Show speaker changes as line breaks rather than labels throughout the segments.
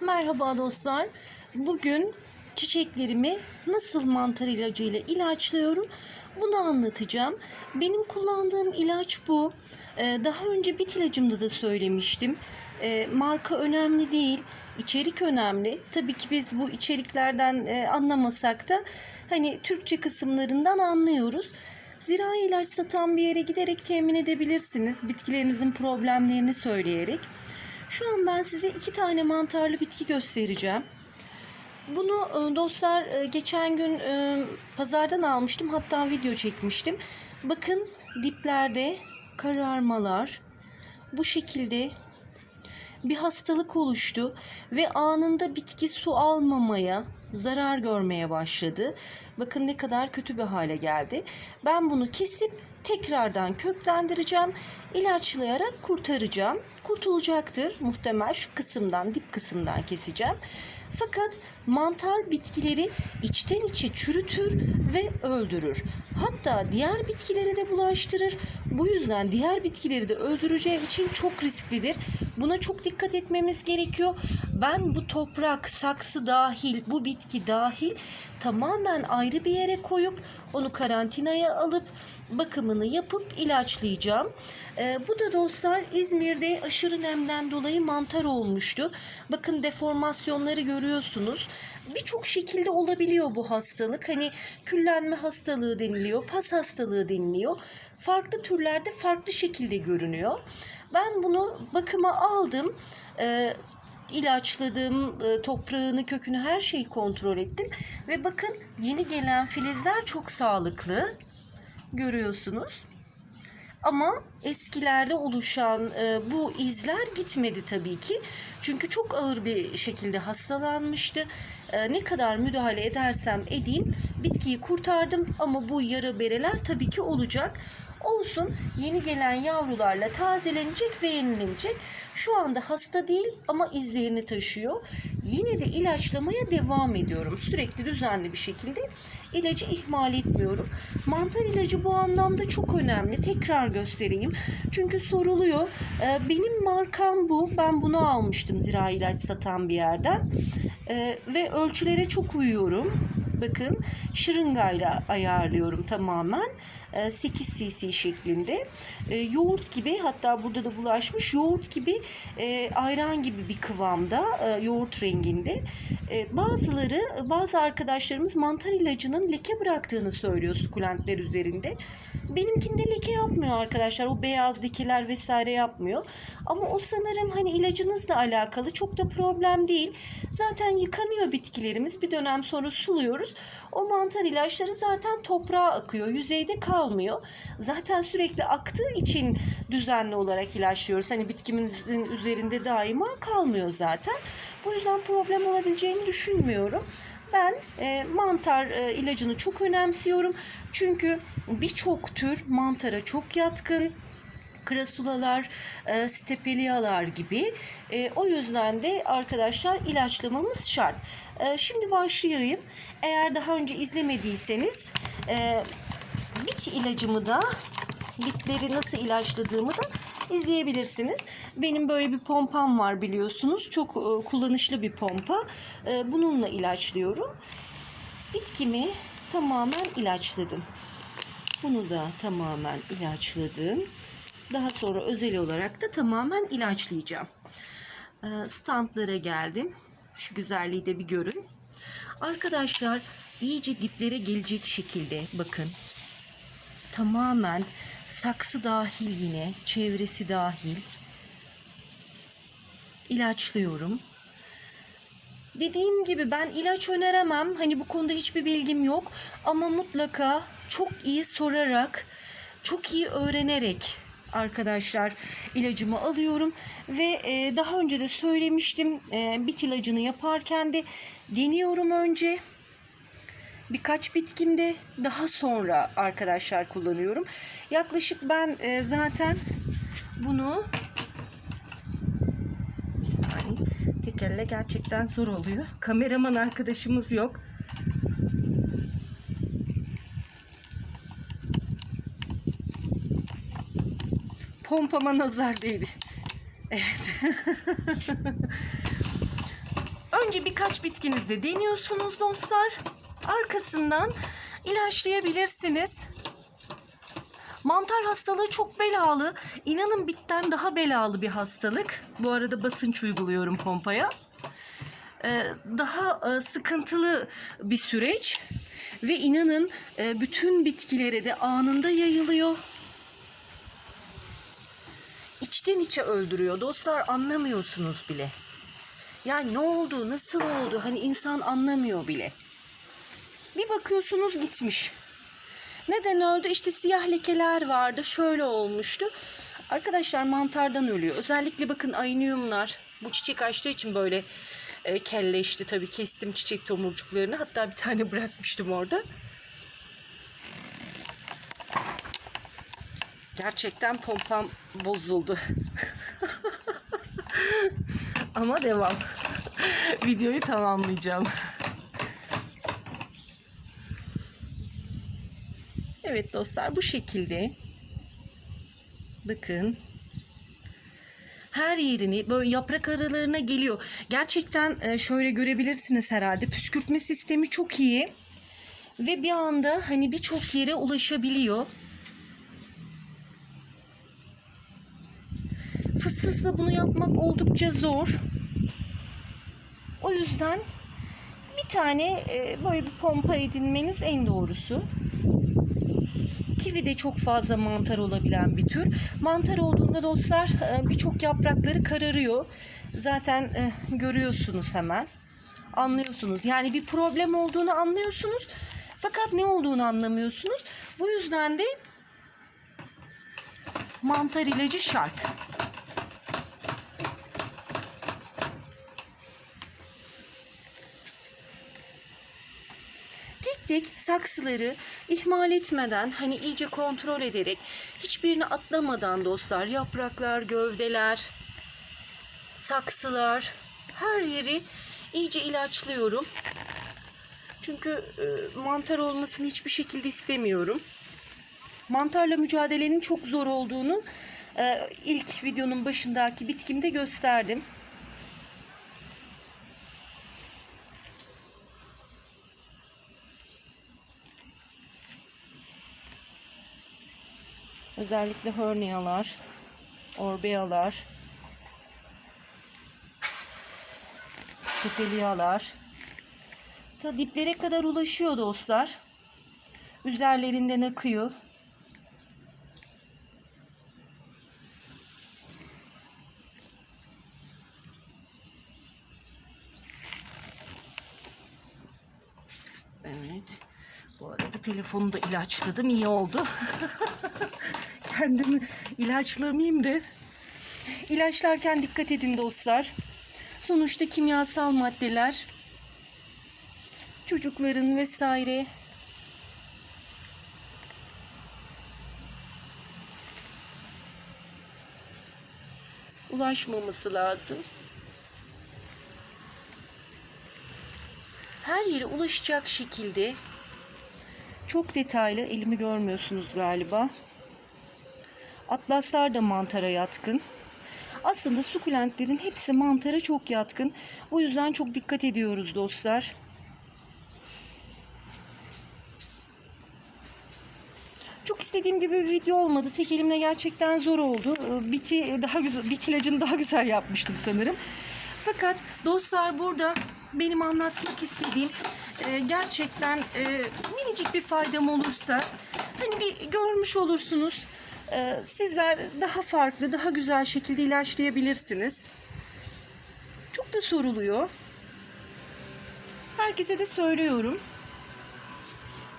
Merhaba dostlar. Bugün çiçeklerimi nasıl mantar ilacıyla ilaçlıyorum bunu anlatacağım. Benim kullandığım ilaç bu. Ee, Daha önce bit ilacımda da söylemiştim. Ee, Marka önemli değil, içerik önemli. Tabii ki biz bu içeriklerden e, anlamasak da hani Türkçe kısımlarından anlıyoruz. Zirai ilaç satan bir yere giderek temin edebilirsiniz. Bitkilerinizin problemlerini söyleyerek. Şu an ben size iki tane mantarlı bitki göstereceğim. Bunu e, dostlar e, geçen gün e, pazardan almıştım. Hatta video çekmiştim. Bakın diplerde kararmalar bu şekilde bir hastalık oluştu ve anında bitki su almamaya, zarar görmeye başladı. Bakın ne kadar kötü bir hale geldi. Ben bunu kesip tekrardan köklendireceğim. ilaçlayarak kurtaracağım. Kurtulacaktır muhtemel şu kısımdan, dip kısımdan keseceğim. Fakat mantar bitkileri içten içe çürütür ve öldürür. Hatta diğer bitkileri de bulaştırır. Bu yüzden diğer bitkileri de öldüreceği için çok risklidir. Buna çok dikkat etmemiz gerekiyor. Ben bu toprak, saksı dahil, bu bitki dahil tamamen ayrı bir yere koyup onu karantinaya alıp bakımını yapıp ilaçlayacağım. Ee, bu da dostlar İzmir'de aşırı nemden dolayı mantar olmuştu. Bakın deformasyonları görüyorsunuz. Birçok şekilde olabiliyor bu hastalık. Hani küllenme hastalığı deniliyor, pas hastalığı deniliyor. Farklı türlerde farklı şekilde görünüyor. Ben bunu bakıma aldım. Ee, ilaçladım, e, toprağını, kökünü her şeyi kontrol ettim. Ve bakın yeni gelen filizler çok sağlıklı. Görüyorsunuz. Ama eskilerde oluşan e, bu izler gitmedi tabii ki. Çünkü çok ağır bir şekilde hastalanmıştı. E, ne kadar müdahale edersem edeyim bitkiyi kurtardım ama bu yara bereler tabii ki olacak. Olsun yeni gelen yavrularla tazelenecek ve yenilenecek. Şu anda hasta değil ama izlerini taşıyor. Yine de ilaçlamaya devam ediyorum. Sürekli düzenli bir şekilde ilacı ihmal etmiyorum. Mantar ilacı bu anlamda çok önemli. Tekrar göstereyim. Çünkü soruluyor. Ee, benim markam bu. Ben bunu almıştım zira ilaç satan bir yerden. Ee, ve ölçülere çok uyuyorum. Bakın şırıngayla ayarlıyorum tamamen. Ee, 8 cc şeklinde. Ee, yoğurt gibi hatta burada da bulaşmış yoğurt gibi e, ayran gibi bir kıvamda e, yoğurt renginde. E, bazıları bazı arkadaşlarımız mantar ilacının leke bıraktığını söylüyor sukulentler üzerinde. Benimkinde leke yapmıyor arkadaşlar. O beyaz lekeler vesaire yapmıyor. Ama o sanırım hani ilacınızla alakalı çok da problem değil. Zaten yıkanıyor bitkilerimiz. Bir dönem sonra suluyoruz. O mantar ilaçları zaten toprağa akıyor. Yüzeyde kalmıyor. Zaten sürekli aktığı için düzenli olarak ilaçlıyoruz. Hani bitkimizin üzerinde daima kalmıyor zaten. Bu yüzden problem olabileceğini düşünmüyorum. Ben e, mantar e, ilacını çok önemsiyorum. Çünkü birçok tür mantara çok yatkın krasulalar, e, stepeliyalar gibi. E, o yüzden de arkadaşlar ilaçlamamız şart. E, şimdi başlayayım. Eğer daha önce izlemediyseniz e, bit ilacımı da bitleri nasıl ilaçladığımı da izleyebilirsiniz. Benim böyle bir pompam var biliyorsunuz. Çok e, kullanışlı bir pompa. E, bununla ilaçlıyorum. Bitkimi tamamen ilaçladım. Bunu da tamamen ilaçladım. Daha sonra özel olarak da tamamen ilaçlayacağım. E, standlara geldim. Şu güzelliği de bir görün. Arkadaşlar iyice diplere gelecek şekilde bakın. Tamamen saksı dahil yine, çevresi dahil ilaçlıyorum. Dediğim gibi ben ilaç öneremem. Hani bu konuda hiçbir bilgim yok. Ama mutlaka çok iyi sorarak, çok iyi öğrenerek arkadaşlar ilacımı alıyorum. Ve e, daha önce de söylemiştim e, bit ilacını yaparken de deniyorum önce birkaç bitkimde daha sonra arkadaşlar kullanıyorum. Yaklaşık ben e, zaten bunu bir saniye tek elle gerçekten zor oluyor. Kameraman arkadaşımız yok. Pompama nazar değdi. Evet. Önce birkaç bitkinizde deniyorsunuz dostlar. Arkasından ilaçlayabilirsiniz. Mantar hastalığı çok belalı. İnanın bitten daha belalı bir hastalık. Bu arada basınç uyguluyorum pompaya. Ee, daha e, sıkıntılı bir süreç. Ve inanın e, bütün bitkilere de anında yayılıyor. İçten içe öldürüyor. Dostlar anlamıyorsunuz bile. Yani ne oldu, nasıl oldu? Hani insan anlamıyor bile. Bir bakıyorsunuz gitmiş. Neden öldü? İşte siyah lekeler vardı. Şöyle olmuştu. Arkadaşlar mantardan ölüyor. Özellikle bakın ayniumlar. Bu çiçek açtığı için böyle e, kelleşti. Tabii kestim çiçek tomurcuklarını. Hatta bir tane bırakmıştım orada. Gerçekten pompam bozuldu. Ama devam. Videoyu tamamlayacağım. Evet dostlar bu şekilde. Bakın. Her yerini böyle yaprak aralarına geliyor. Gerçekten e, şöyle görebilirsiniz herhalde. Püskürtme sistemi çok iyi. Ve bir anda hani birçok yere ulaşabiliyor. Fıs fısla bunu yapmak oldukça zor. O yüzden bir tane e, böyle bir pompa edinmeniz en doğrusu. Kivi de çok fazla mantar olabilen bir tür. Mantar olduğunda dostlar e, birçok yaprakları kararıyor. Zaten e, görüyorsunuz hemen. Anlıyorsunuz. Yani bir problem olduğunu anlıyorsunuz. Fakat ne olduğunu anlamıyorsunuz. Bu yüzden de mantar ilacı şart. Tek saksıları ihmal etmeden hani iyice kontrol ederek hiçbirini atlamadan dostlar yapraklar, gövdeler, saksılar her yeri iyice ilaçlıyorum. Çünkü e, mantar olmasını hiçbir şekilde istemiyorum. Mantarla mücadelenin çok zor olduğunu e, ilk videonun başındaki bitkimde gösterdim. Özellikle hernialar, orbealar, stopelialar. Ta diplere kadar ulaşıyor dostlar. Üzerlerinden akıyor. Evet. Bu arada telefonu da ilaçladım. iyi oldu. Kendimi ilaçlamayayım da. İlaçlarken dikkat edin dostlar. Sonuçta kimyasal maddeler çocukların vesaire ulaşmaması lazım. Her yere ulaşacak şekilde çok detaylı elimi görmüyorsunuz galiba. Atlaslar da mantara yatkın. Aslında sukulentlerin hepsi mantara çok yatkın. O yüzden çok dikkat ediyoruz dostlar. Çok istediğim gibi bir video olmadı. Tek elimle gerçekten zor oldu. Ee, Biti daha güzel, bitilacını daha güzel yapmıştım sanırım. Fakat dostlar burada benim anlatmak istediğim e, gerçekten e, minicik bir faydam olursa hani bir görmüş olursunuz. E, sizler daha farklı, daha güzel şekilde ilaçlayabilirsiniz. Çok da soruluyor. Herkese de söylüyorum.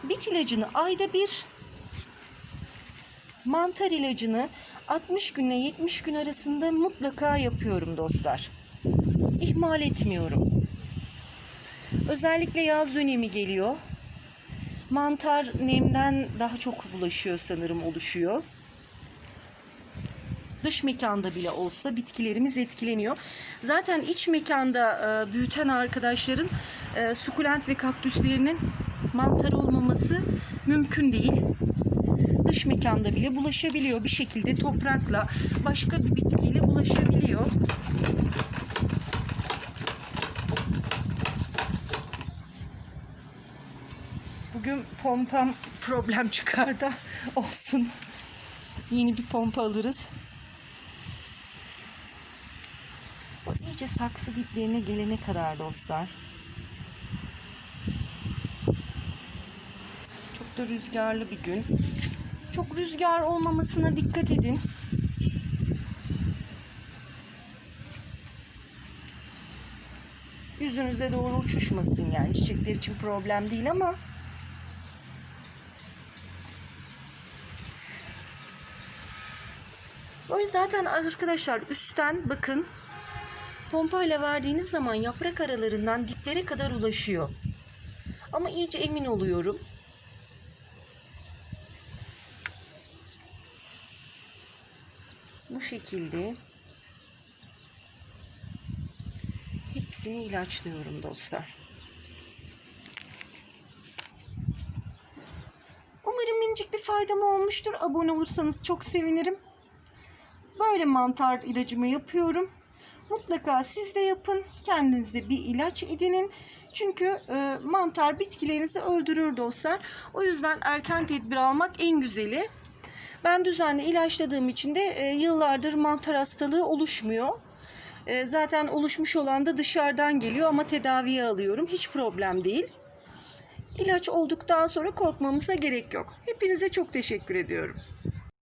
Bit ilacını ayda bir, mantar ilacını 60 günle 70 gün arasında mutlaka yapıyorum dostlar. İhmal etmiyorum. Özellikle yaz dönemi geliyor. Mantar nemden daha çok bulaşıyor sanırım oluşuyor dış mekanda bile olsa bitkilerimiz etkileniyor. Zaten iç mekanda e, büyüten arkadaşların e, sukulent ve kaktüslerinin mantar olmaması mümkün değil. Dış mekanda bile bulaşabiliyor bir şekilde toprakla başka bir bitkiyle bulaşabiliyor. Bugün pompam problem çıkardı olsun. Yeni bir pompa alırız. İyice saksı diplerine gelene kadar dostlar. Çok da rüzgarlı bir gün. Çok rüzgar olmamasına dikkat edin. Yüzünüze doğru uçuşmasın yani çiçekler için problem değil ama O zaten arkadaşlar üstten bakın pompayla verdiğiniz zaman yaprak aralarından diplere kadar ulaşıyor. Ama iyice emin oluyorum. Bu şekilde hepsini ilaçlıyorum dostlar. Umarım minicik bir faydam olmuştur. Abone olursanız çok sevinirim. Böyle mantar ilacımı yapıyorum. Mutlaka siz de yapın. Kendinize bir ilaç edinin. Çünkü e, mantar bitkilerinizi öldürür dostlar. O yüzden erken tedbir almak en güzeli. Ben düzenli ilaçladığım için de e, yıllardır mantar hastalığı oluşmuyor. E, zaten oluşmuş olan da dışarıdan geliyor ama tedaviye alıyorum. Hiç problem değil. İlaç olduktan sonra korkmamıza gerek yok. Hepinize çok teşekkür ediyorum.